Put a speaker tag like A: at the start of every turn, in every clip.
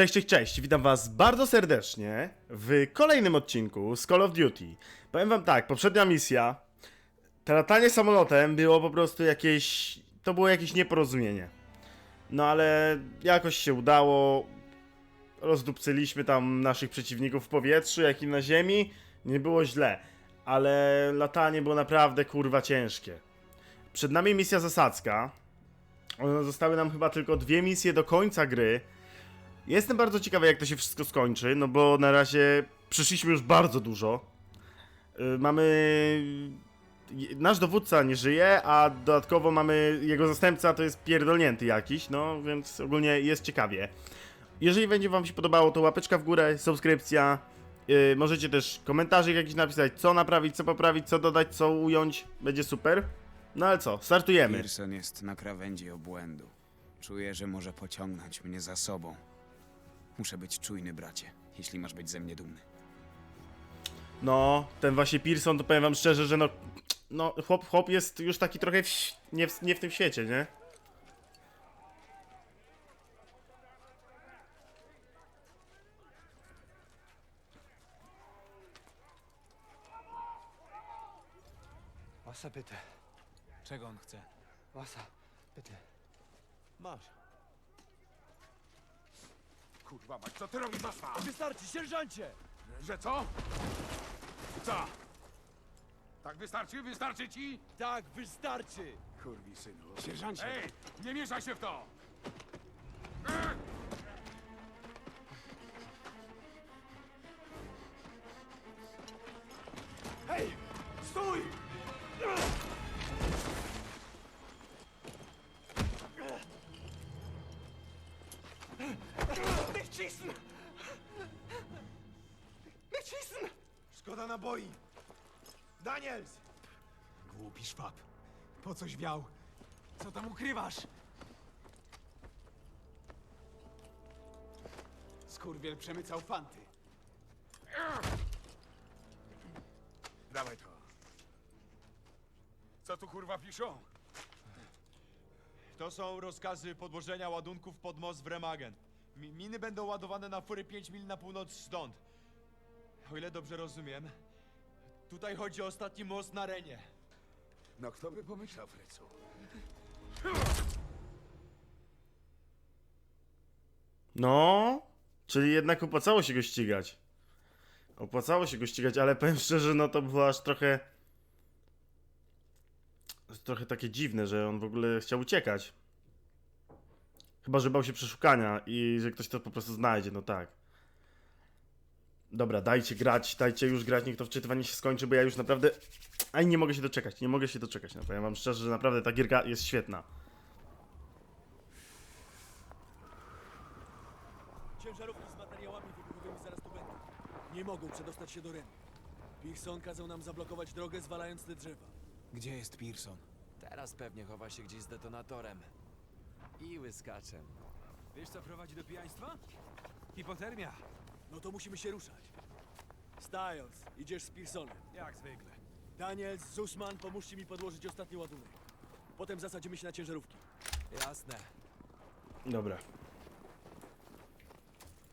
A: Cześć, cześć, cześć, witam was bardzo serdecznie w kolejnym odcinku z Call of Duty. Powiem wam tak, poprzednia misja, to latanie samolotem było po prostu jakieś, to było jakieś nieporozumienie. No ale jakoś się udało, rozdupcyliśmy tam naszych przeciwników w powietrzu, jak i na ziemi, nie było źle. Ale latanie było naprawdę kurwa ciężkie. Przed nami misja zasadzka. Zostały nam chyba tylko dwie misje do końca gry. Jestem bardzo ciekawy, jak to się wszystko skończy, no bo na razie przyszliśmy już bardzo dużo. Y, Mamy. y, Nasz dowódca nie żyje, a dodatkowo mamy. Jego zastępca to jest pierdolnięty jakiś, no więc ogólnie jest ciekawie. Jeżeli będzie Wam się podobało, to łapeczka w górę, subskrypcja. Yy, możecie też komentarze jakiś napisać, co naprawić, co poprawić, co dodać, co ująć. Będzie super. No ale co, startujemy.
B: Pearson jest na krawędzi obłędu. Czuję, że może pociągnąć mnie za sobą. Muszę być czujny, bracie, jeśli masz być ze mnie dumny.
A: No, ten właśnie Pearson, to powiem wam szczerze, że no, no chłop, chłop jest już taki trochę w, nie, w, nie w tym świecie, nie?
C: Wasser bitte.
D: Czego on chce?
C: Wasser, bitte.
D: Masz.
E: Kurwa mać, co ty robisz, Masła?
C: Wystarczy, sierżancie!
E: Że co? Co? Tak wystarczy? Wystarczy ci?
C: Tak, wystarczy!
E: Kurwi synu.
B: Sierżancie!
E: Ej, nie mieszaj się w to!
C: Hej! Stój! Naboi! Daniels!
D: Głupi szwab. Po coś wiał? Co tam ukrywasz? Skurwiel przemycał fanty.
E: Dawaj to. Co tu kurwa piszą?
F: To są rozkazy podłożenia ładunków pod most w Remagen. Mi- Miny będą ładowane na fury 5 mil na północ stąd. O ile dobrze rozumiem, tutaj chodzi o ostatni most na Renie.
E: No kto by pomyślał, Frycu?
A: No, czyli jednak opłacało się go ścigać. Opłacało się go ścigać, ale powiem szczerze, no to było aż trochę... Trochę takie dziwne, że on w ogóle chciał uciekać. Chyba, że bał się przeszukania i że ktoś to po prostu znajdzie, no tak. Dobra, dajcie grać, dajcie już grać, niech to wczytywanie się skończy, bo ja już naprawdę... Aj, nie mogę się doczekać, nie mogę się doczekać, no powiem wam szczerze, że naprawdę ta gierka jest świetna.
C: Ciężarówki z materiałami wybuchowymi zaraz tu będą. Nie mogą przedostać się do Renu. Pearson kazał nam zablokować drogę, zwalając te drzewa.
D: Gdzie jest Pearson?
G: Teraz pewnie chowa się gdzieś z detonatorem. I łyskaczem.
D: Wiesz co prowadzi do pijaństwa? Hipotermia.
C: No to musimy się ruszać. Styles, idziesz z Pearsonem.
D: Jak zwykle.
C: Daniels, Zusman, pomóżcie mi podłożyć ostatni ładunek. Potem zasadzimy się na ciężarówki.
G: Jasne.
A: Dobra.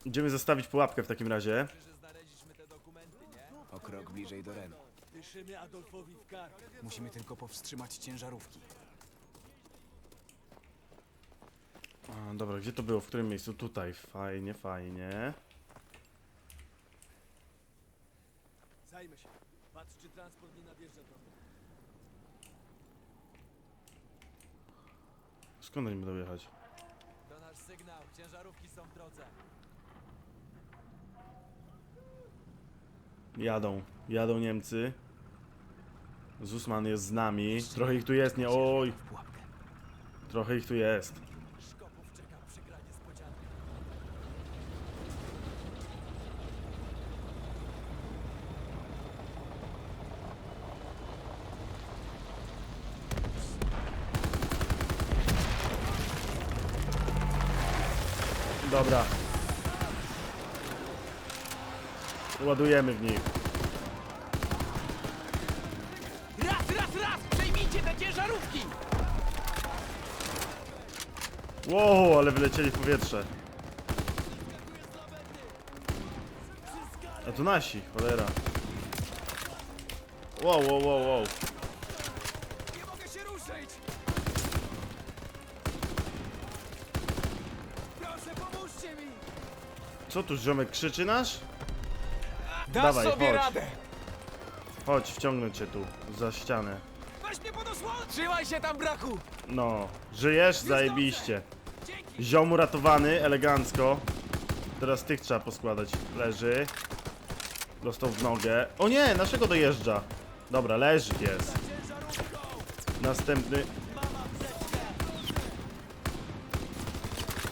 A: Idziemy zostawić pułapkę w takim razie.
G: Dobrze, że znaleźliśmy te dokumenty, nie?
B: O krok bliżej do Renu.
C: Dyszymy Adolfowi w kark.
D: Musimy tylko powstrzymać ciężarówki.
A: A, dobra, gdzie to było? W którym miejscu? Tutaj. Fajnie, fajnie.
C: Zajmę się. Patrz, czy transport nie nadjeżdża do mnie.
A: Skąd oni będą jechać?
G: To nasz sygnał. Ciężarówki są w drodze.
A: Jadą. Jadą Niemcy. Zusman jest z nami. Trochę ich tu jest, nie? Oj!
D: W pułapkę.
A: Trochę ich tu jest. Ładujemy w nich.
G: Raz, raz, raz! Przejmijcie te ciężarówki!
A: Wow, ale wylecieli w powietrze. A to nasi, cholera. Wow, wow, wow, wow.
B: Nie mogę się ruszyć! Proszę, pomóżcie mi!
A: Co tu, ziomek krzyczy nasz?
B: Dasz
A: Dawaj,
B: sobie
A: chodź.
B: radę!
A: Chodź, wciągnę cię tu, za ścianę.
B: Weź mnie pod osłonę! Trzymaj się tam, brachu!
A: No, żyjesz? Zajebiście. Ziom uratowany, elegancko. Teraz tych trzeba poskładać. Leży. Dostał w nogę. O nie, naszego dojeżdża. Dobra, leży pies. Następny.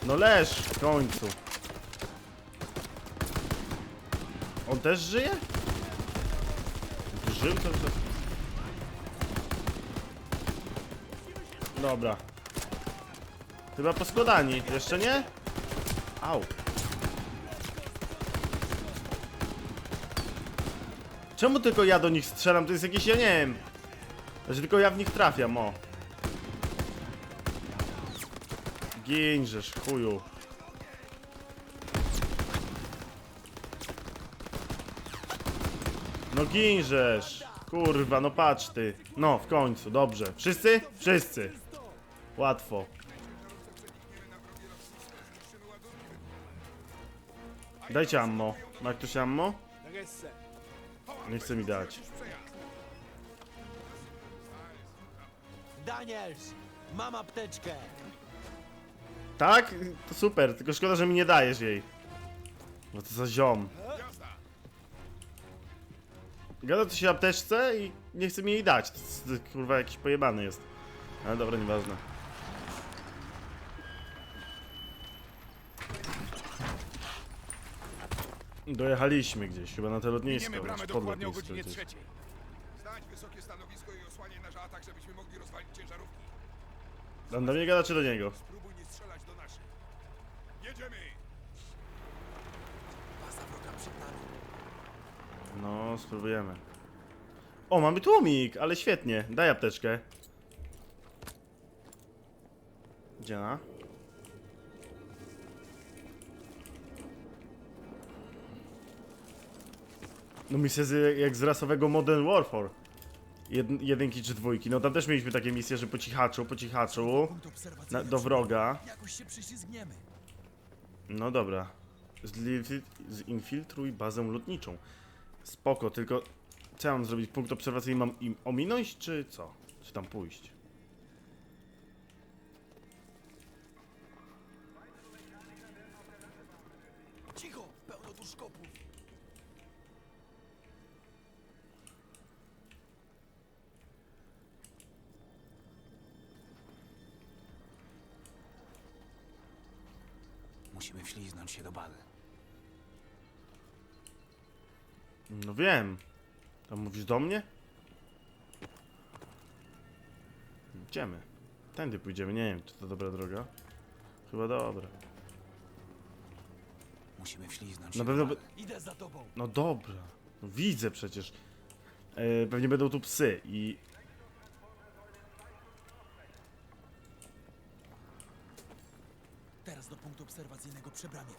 A: No leż w końcu. On też żyje? Żył cały czas. Dobra. Chyba poskładani. Jeszcze nie? Au. Czemu tylko ja do nich strzelam? To jest jakieś, ja nie wiem. Znaczy tylko ja w nich trafiam, o. Ginżesz, chuju. No ginżesz. Kurwa, no patrz ty. No, w końcu, dobrze. Wszyscy? Wszyscy. Łatwo. Dajcie ammo. Ma ktoś ammo? Nie chce mi dać.
G: Daniels! Mam apteczkę!
A: Tak? To super, tylko szkoda, że mi nie dajesz jej. Bo to za ziom. Gada coś o apteczce i nie chce mi jej dać. Kurwa jakiś pojebany jest. Ale dobra, nieważne. Dojechaliśmy gdzieś, chyba na te lotnisko.
E: Miniemy bramę dokładnie o godzinie
A: gdzieś.
E: trzeciej. Zdać wysokie stanowisko i osłaniaj nasz atak, żebyśmy mogli rozwalić ciężarówki.
A: Dan do mnie gada czy do niego?
E: Spróbuj nie strzelać do naszych. Jedziemy!
A: No, spróbujemy. O, mamy tłumik, ale świetnie. Daj apteczkę. Gdzie na? No misja z, jak z rasowego Modern Warfare. Jed, jedynki czy dwójki. No tam też mieliśmy takie misje, że po cichaczu, po cichaczu. Na, do wroga. No dobra. Zinfiltruj bazę lotniczą. Spoko, tylko co ja mam zrobić? Punkt obserwacyjny mam im ominąć, czy co? Czy tam pójść? No wiem. Tam mówisz do mnie? Idziemy. Tędy pójdziemy, nie wiem, czy to dobra droga. Chyba dobra.
B: Musimy wśliznąć
A: Na
B: się
A: pewno
B: bazy.
C: Idę za tobą.
A: No dobra. No widzę przecież. E, pewnie będą tu psy i...
C: Teraz do punktu obserwacyjnego przy bramie.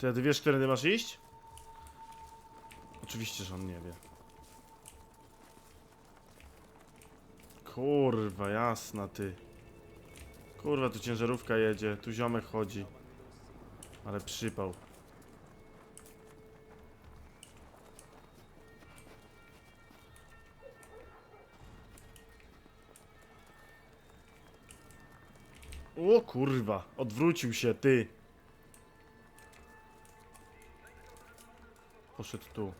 A: Ty, ty wiesz, którędy masz iść? Oczywiście, że on nie wie. Kurwa, jasna ty. Kurwa, tu ciężarówka jedzie, tu ziomek chodzi. Ale przypał. O kurwa, odwrócił się, ty. Poszedł tu.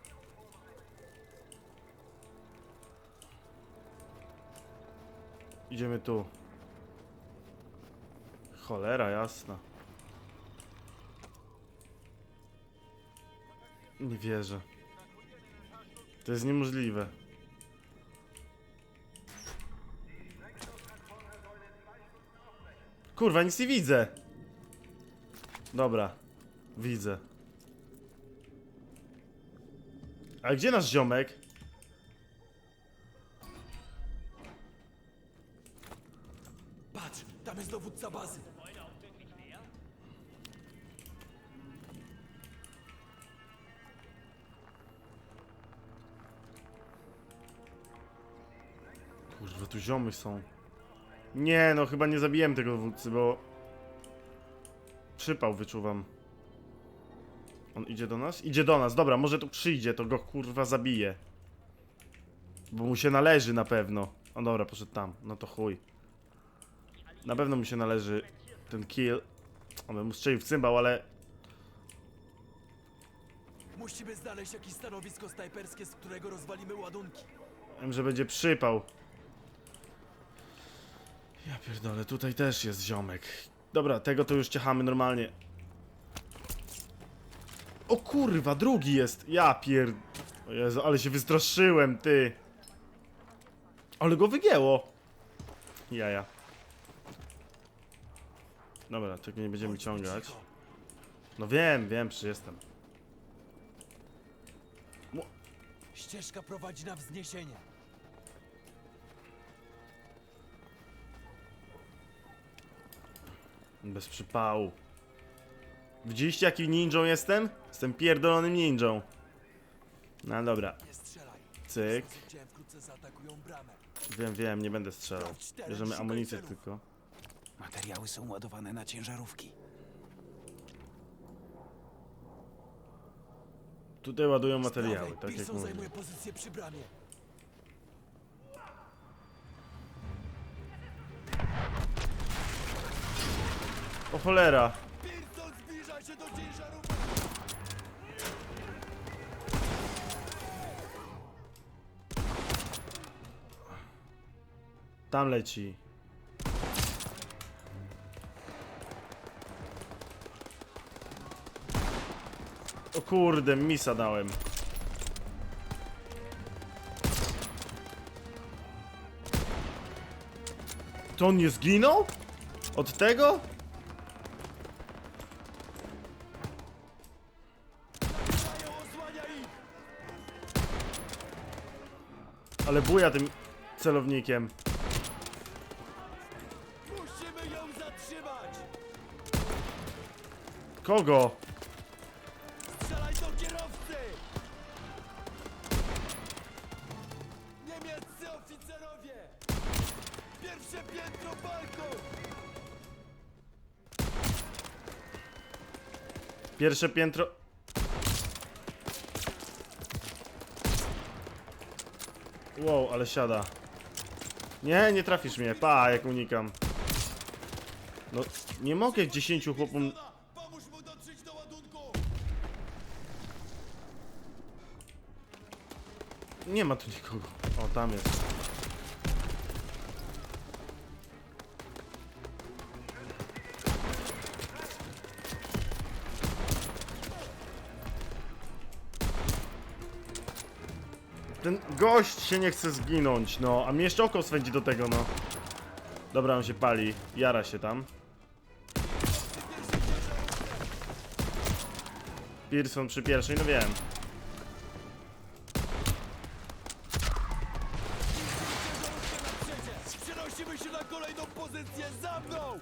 A: Idziemy tu. Cholera jasna. Nie wierzę. To jest niemożliwe. Kurwa, nic nie widzę. Dobra. Widzę. A gdzie nasz ziomek?
C: Patrz, tam jest dowódca bazy.
A: Kurwa, tu ziomy są. Nie, no chyba nie zabiłem tego dowódcy, bo... Przypał wyczuwam. On idzie do nas? Idzie do nas, dobra, może tu przyjdzie, to go kurwa zabije. Bo mu się należy na pewno. O dobra, poszedł tam, no to chuj. Na pewno mu się należy ten kill. On by mu strzelił w cymbał, ale...
C: Musimy znaleźć jakieś stanowisko snajperskie, z którego rozwalimy ładunki.
A: Wiem, że będzie przypał. Ja pierdolę, tutaj też jest ziomek. Dobra, tego to już ciechamy normalnie. O kurwa, drugi jest. Ja pierd... O Jezu, ale się wystraszyłem, ty. Ale go wygięło. Jaja. Dobra, tego nie będziemy ciągać. No wiem, wiem, czy jestem.
C: Ścieżka prowadzi na wzniesienie.
A: Bez przypału. Widzieliście jaki ninją jestem? Jestem pierdolonym ninją. No dobra, cyk. Wiem, wiem, nie będę strzelał. Bierzemy amunicję tylko.
B: Materiały są ładowane na ciężarówki.
A: Tutaj ładują materiały, tak jak mówię.
C: zajmuje pozycję przy bramie.
A: O cholera!
C: Pearson zbliża się do ciężarówki.
A: Tam leci. O kurde, misa dałem. To on nie zginął? Od tego? Ale buja tym celownikiem.
C: Musimy ją zatrzymać.
A: Kogo?
C: Strzelaj do kierowcy. Niemieccy oficerowie. Pierwsze piętro balkon.
A: Pierwsze piętro. Wow, ale siada. Nie, nie trafisz mnie. Pa, jak unikam. No, nie mogę 10 chłopom.
C: Pomóż mu dotrzeć do ładunku.
A: Nie ma tu nikogo. O, tam jest. Ten gość się nie chce zginąć, no. A mnie jeszcze oko swędzi do tego, no. Dobra, on się pali. Jara się tam. Pearson przy pierwszej, no wiem.
C: Przenosimy się na kolejną pozycję za mną.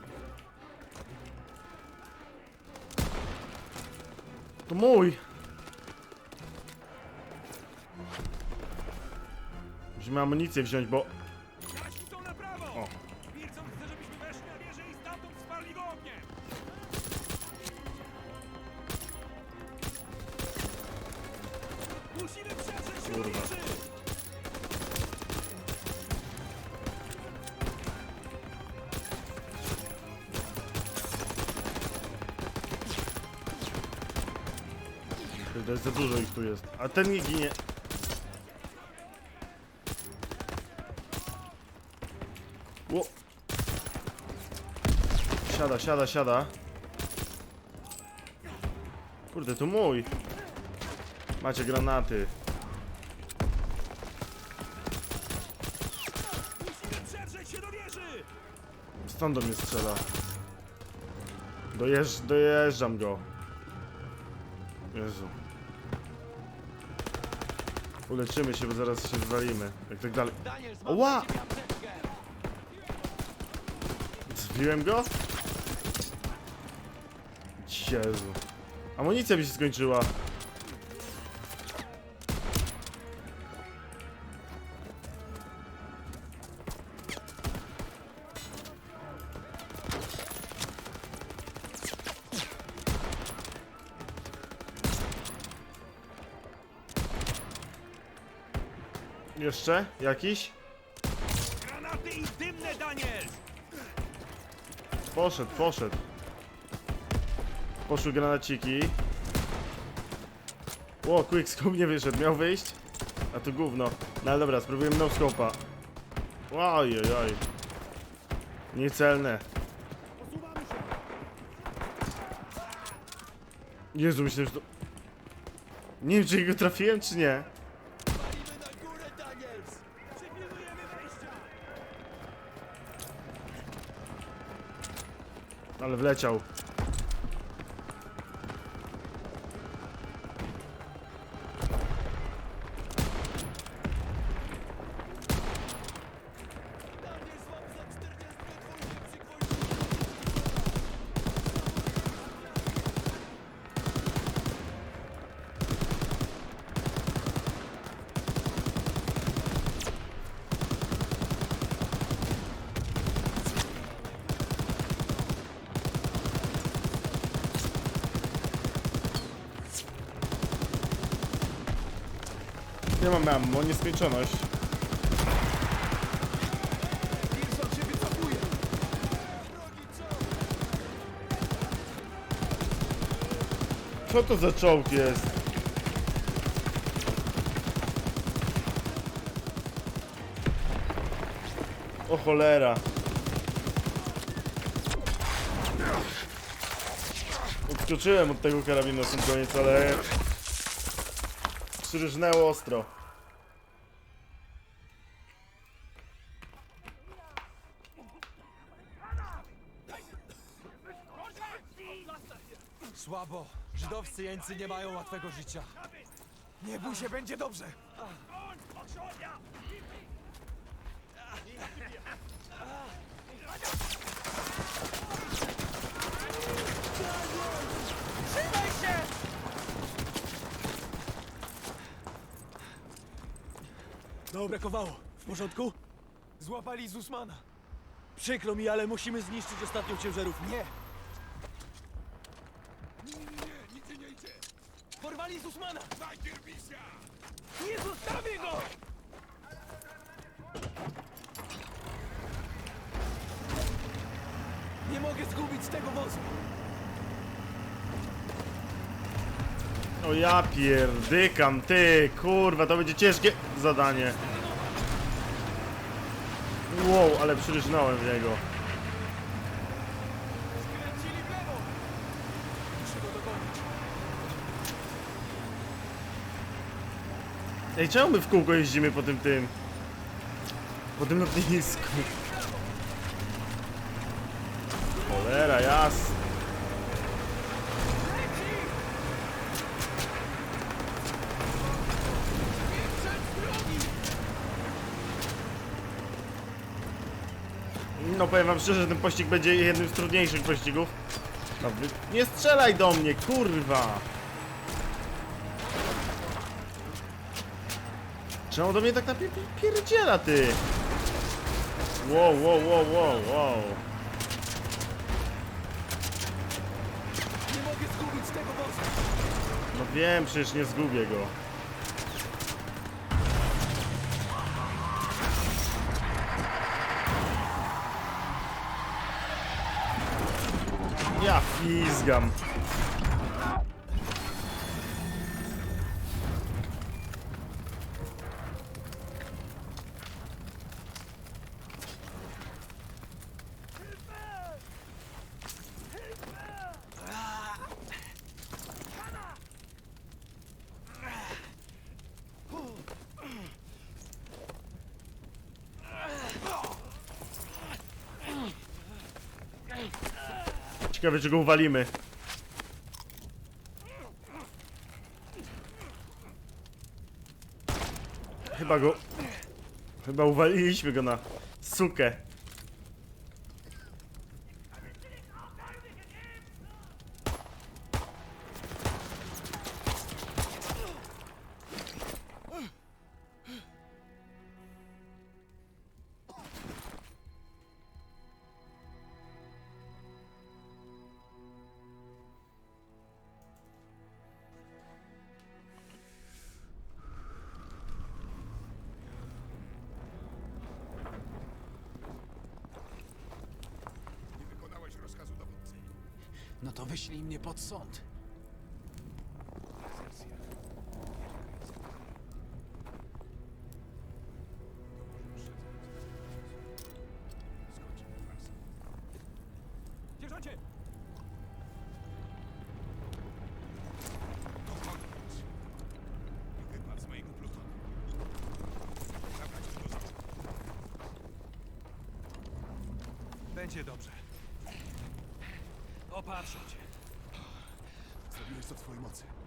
A: To mój! Musimy amunicję wziąć, bo... Kurwa. jest za dużo ich tu jest. A ten nie ginie. Ło. Siada, siada, siada. Kurde, to mój. Macie granaty.
E: Musimy przetrzeć się do wieży!
A: Stąd do mnie strzela. Dojeżdż, dojeżdżam go. Jezu. Uleczymy się, bo zaraz się zwalimy. Jak tak dalej. Oła! Zbiłem go? Jezu. Amunicja mi się skończyła. Jeszcze? Jakiś?
H: Granaty i dymne, Daniel!
A: Poszedł, poszedł. Poszły granaciki. O, quickscope nie wyszedł, miał wyjść. A to gówno. No ale dobra, spróbujemy no scope'a. Oj, oj, oj. Niecelne. Jezu, myślę, że to... Nie wiem, czy go trafiłem, czy nie.
C: Palimy na górę, Daniels! Przypilnujemy wejścia!
A: Ale wleciał. Nie mam ammo, nieskończoność. Co to za czołg jest? O cholera. Odskoczyłem od tego karabinu na koniec, ale... Przyrżnęło ostro.
D: Słabo. Żydowscy jeńcy nie mają łatwego życia. Nie bój się, będzie dobrze.
C: No, brakowało. W porządku?
D: Złapali Zusmana.
C: Przykro mi, ale musimy zniszczyć ostatnią ciężarówkę.
D: Nie,
E: Nie, nie, nie, nigdzie nie idzie!
C: Porwali Zusmana!
E: Najpierw misja!
C: Nie zostawię go! Nie mogę zgubić tego wozu!
A: O ja pierdykam, ty, kurwa, to będzie ciężkie zadanie. Wow, ale przyrżnąłem w niego. Ej, czemu my w kółko jeździmy po tym tym? Po tym lotnisku. Cholera, jas. No powiem wam szczerze, że ten pościg będzie jednym z trudniejszych pościgów. No, nie strzelaj do mnie, kurwa! Czemu do mnie tak napierdziela, ty? Wow, wow, wow, wow, wow.
C: Nie mogę zgubić tego!
A: No wiem, przecież nie zgubię go. Pizgam. Ciekawe, czy go uwalimy. Chyba go... Chyba uwaliliśmy go na sukę.
B: Mnie pod sąd.
H: Sierżancie!
E: Wypadł z mojego plutonu. Zabrać go za
H: Będzie dobrze. Opatrzę cię.
E: Co w twojej mocy.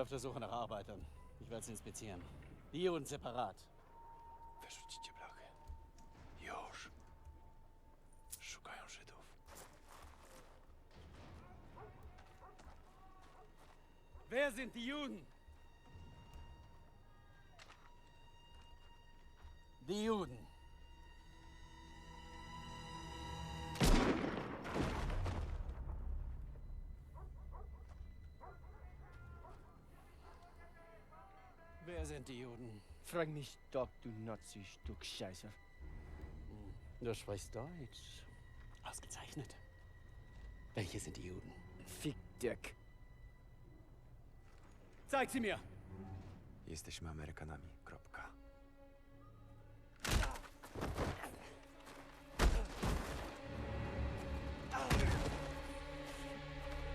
I: Auf der Suche nach Arbeitern. Ich werde sie inspizieren. Die und separat.
F: Wyrzućcie blachy. Już. Szukają Żydów.
I: Wer sind die Juden? Die Juden. Die Juden?
J: Frag mich doch, du Nazi-Stück Scheiße.
I: Hm, Du sprichst Deutsch. Ausgezeichnet. Welche sind die Juden?
J: Fick Dirk.
I: Zeig sie mir!
B: Jesteśmy Amerykanami. Kropka.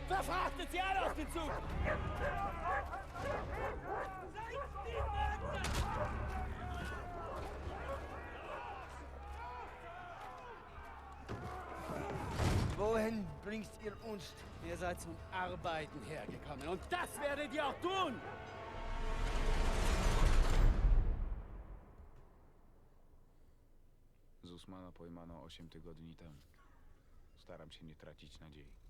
I: Verfrachtet sie alle auf den Zug!
J: Wohin bringt ihr uns?
I: Ihr seid zum Arbeiten hergekommen und das werdet ihr auch tun!
B: Zusmana pojmano 8 tygodni temu. Staram się nie tracić nadziei.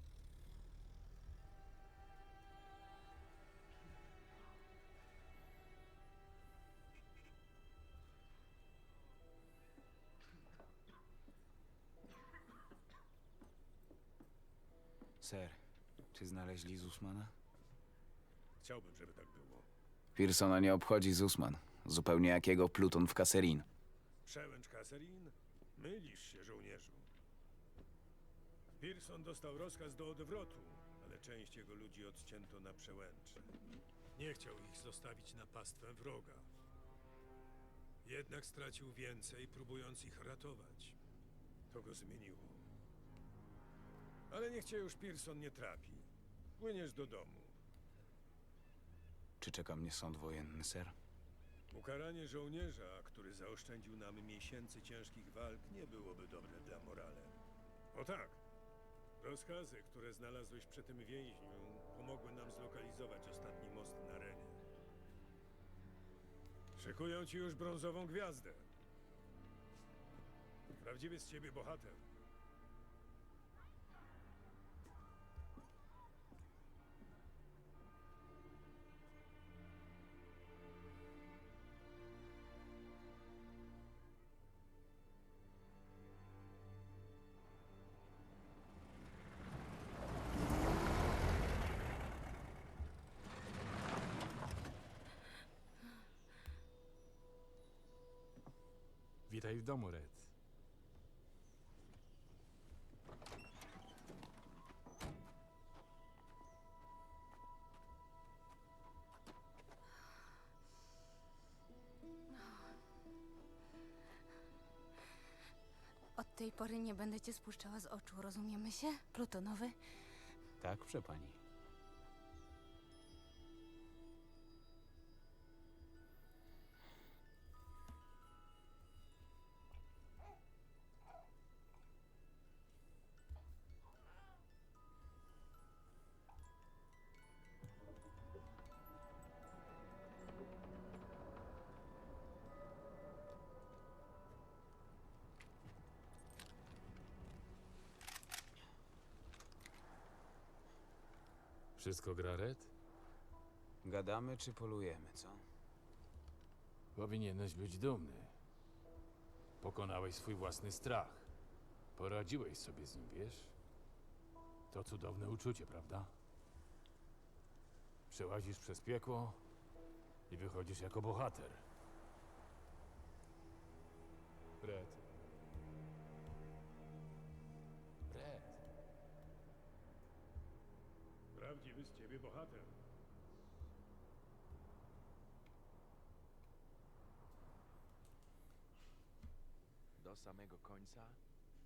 B: Ser, czy znaleźli Zusmana?
H: Chciałbym, żeby tak było.
B: Pearsona nie obchodzi Zusman. Zupełnie jak jego pluton w Kasserin.
H: Przełęcz Kasserin? Mylisz się, żołnierzu. Pearson dostał rozkaz do odwrotu, ale część jego ludzi odcięto na przełęcze. Nie chciał ich zostawić na pastwę wroga. Jednak stracił więcej, próbując ich ratować. To go zmieniło. Ale niech cię już Pearson nie trapi. Płyniesz do domu.
B: Czy czeka mnie sąd wojenny, ser?
H: Ukaranie żołnierza, który zaoszczędził nam miesięcy ciężkich walk, nie byłoby dobre dla morale. O tak. Rozkazy, które znalazłeś przy tym więźniu, pomogły nam zlokalizować ostatni most na Renie. Szykują ci już brązową gwiazdę. Prawdziwy z ciebie bohater.
D: Witaj w domu, Red.
K: Od tej pory nie będę cię spuszczała z oczu, rozumiemy się? Plutonowy?
I: Tak, proszę pani.
L: Wszystko gra Red?
B: Gadamy czy polujemy, co?
L: Powinieneś być dumny. Pokonałeś swój własny strach. Poradziłeś sobie z nim, wiesz? To cudowne uczucie, prawda? Przełazisz przez piekło i wychodzisz jako bohater. Red.
H: Prawdziwy z ciebie bohater.
G: Do samego końca?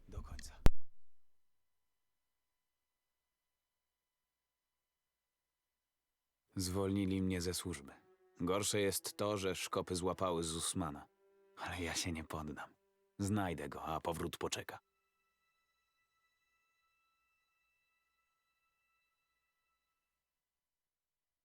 B: Do końca. Zwolnili mnie ze służby. Gorsze jest to, że szkopy złapały z Usmana. Ale ja się nie poddam. Znajdę go, a powrót poczeka.